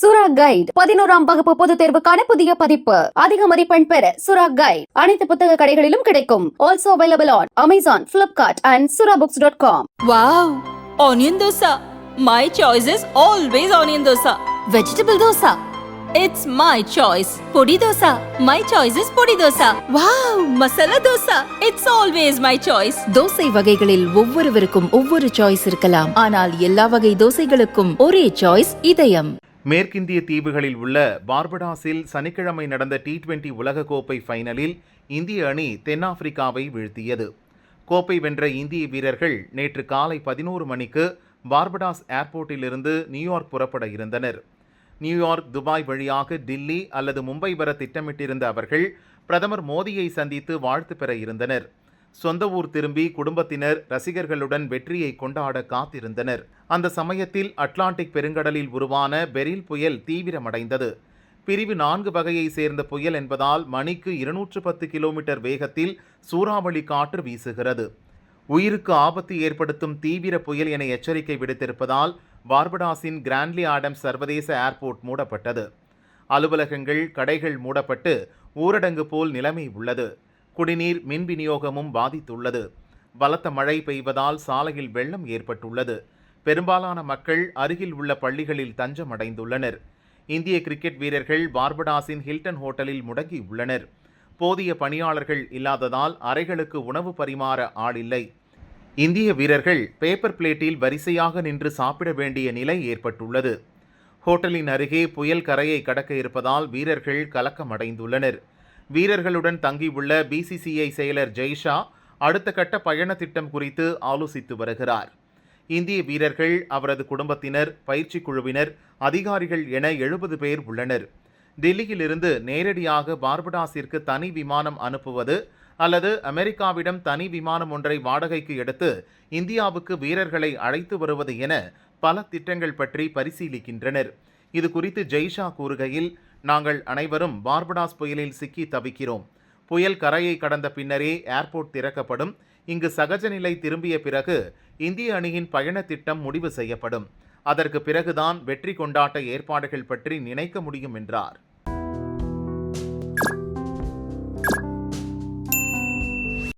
சுரா கைட் பதினோராம் வகுப்பு பொதுத் தேர்வுக்கான புதிய பதிப்பு அதிக மதிப்பெண் பெற சுரா கைட் அனைத்து புத்தக கடைகளிலும் கிடைக்கும் also available on Amazon Flipkart and Sura books dot com Wow! Onion dosa. My choice is always onion dosa. Vegetable dosa. It's my choice. Podi dosa. My choice is podi dosa. Wow! Masala dosa. It's always my choice. Dosa வகைகளில் ஒவ்வொருவருக்கும் ஒவ்வொரு choice இருக்கலாம் ஆனால் எல்லா வகை தோசைகளுக்கும் ஒரே choice இதயம் மேற்கிந்திய தீவுகளில் உள்ள பார்படாஸில் சனிக்கிழமை நடந்த டி டுவெண்டி உலகக்கோப்பை ஃபைனலில் இந்திய அணி தென்னாப்பிரிக்காவை வீழ்த்தியது. கோப்பை வென்ற இந்திய வீரர்கள் நேற்று காலை பதினோரு மணிக்கு பார்படாஸ் ஏர்போர்ட்டிலிருந்து நியூயார்க் புறப்பட இருந்தனர். நியூயார்க் துபாய் வழியாக டில்லி அல்லது மும்பை வர திட்டமிட்டிருந்த அவர்கள் பிரதமர் மோடியை சந்தித்து வாழ்த்து பெற இருந்தனர். சொந்த ஊர் திரும்பி குடும்பத்தினர் ரசிகர்களுடன் வெற்றியை கொண்டாட காத்திருந்தனர். அந்த சமயத்தில் அட்லாண்டிக் பெருங்கடலில் உருவான பெரில் புயல் தீவிரமடைந்தது. பிரிவு நான்கு வகையை சேர்ந்த புயல் என்பதால் மணிக்கு இருநூற்று பத்து கிலோமீட்டர் வேகத்தில் சூறாவளி காற்று வீசுகிறது. உயிருக்கு ஆபத்து ஏற்படுத்தும் தீவிர புயல் என எச்சரிக்கை விடுத்திருப்பதால் பார்படாஸின் கிராண்ட்லி ஆடம்ஸ் சர்வதேச ஏர்போர்ட் மூடப்பட்டது. அலுவலகங்கள் கடைகள் மூடப்பட்டு ஊரடங்கு போல் நிலைமை உள்ளது. குடிநீர் மின் விநியோகமும் பாதித்துள்ளது. பலத்த மழை பெய்வதால் சாலையில் வெள்ளம் ஏற்பட்டுள்ளது. பெரும்பாலான மக்கள் அருகில் உள்ள பள்ளிகளில் தஞ்சம் அடைந்துள்ளனர் இந்திய கிரிக்கெட் வீரர்கள் பார்படாஸின் ஹில்டன் ஹோட்டலில் முடங்கியுள்ளனர். போதிய பணியாளர்கள் இல்லாததால் அறைகளுக்கு உணவு பரிமாற ஆளில்லை இந்திய வீரர்கள் பேப்பர் பிளேட்டில் வரிசையாக நின்று சாப்பிட வேண்டிய நிலை ஏற்பட்டுள்ளது. ஹோட்டலின் அருகே புயல் கரையை கடக்க இருப்பதால் வீரர்கள் கலக்கமடைந்துள்ளனர். வீரர்களுடன் தங்கியுள்ள பிசிசிஐ செயலர் ஜெய்ஷா அடுத்த கட்ட பயண திட்டம் குறித்து ஆலோசித்து வருகிறார். இந்திய வீரர்கள் அவரது குடும்பத்தினர் பயிற்சி குழுவினர் அதிகாரிகள் என எழுபது பேர் உள்ளனர். டெல்லியிலிருந்து நேரடியாக பார்படாஸிற்கு தனி விமானம் அனுப்புவது அல்லது அமெரிக்காவிடம் தனி விமானம் ஒன்றை வாடகைக்கு எடுத்து இந்தியாவுக்கு வீரர்களை அழைத்து வருவது என பல திட்டங்கள் பற்றி பரிசீலிக்கின்றனர். இது குறித்து ஜெய்ஷா கூறுகையில் நாங்கள் அனைவரும் பார்படாஸ் புயலில் சிக்கி தவிக்கிறோம். புயல் கரையை கடந்த பின்னரே ஏர்போர்ட் திறக்கப்படும். இங்கு சகஜ நிலை திரும்பிய பிறகு இந்திய அணியின் பயண திட்டம் முடிவு செய்யப்படும். அதற்கு பிறகுதான் வெற்றி கொண்டாட்ட ஏற்பாடுகள் பற்றி நினைக்க முடியும் என்றார்.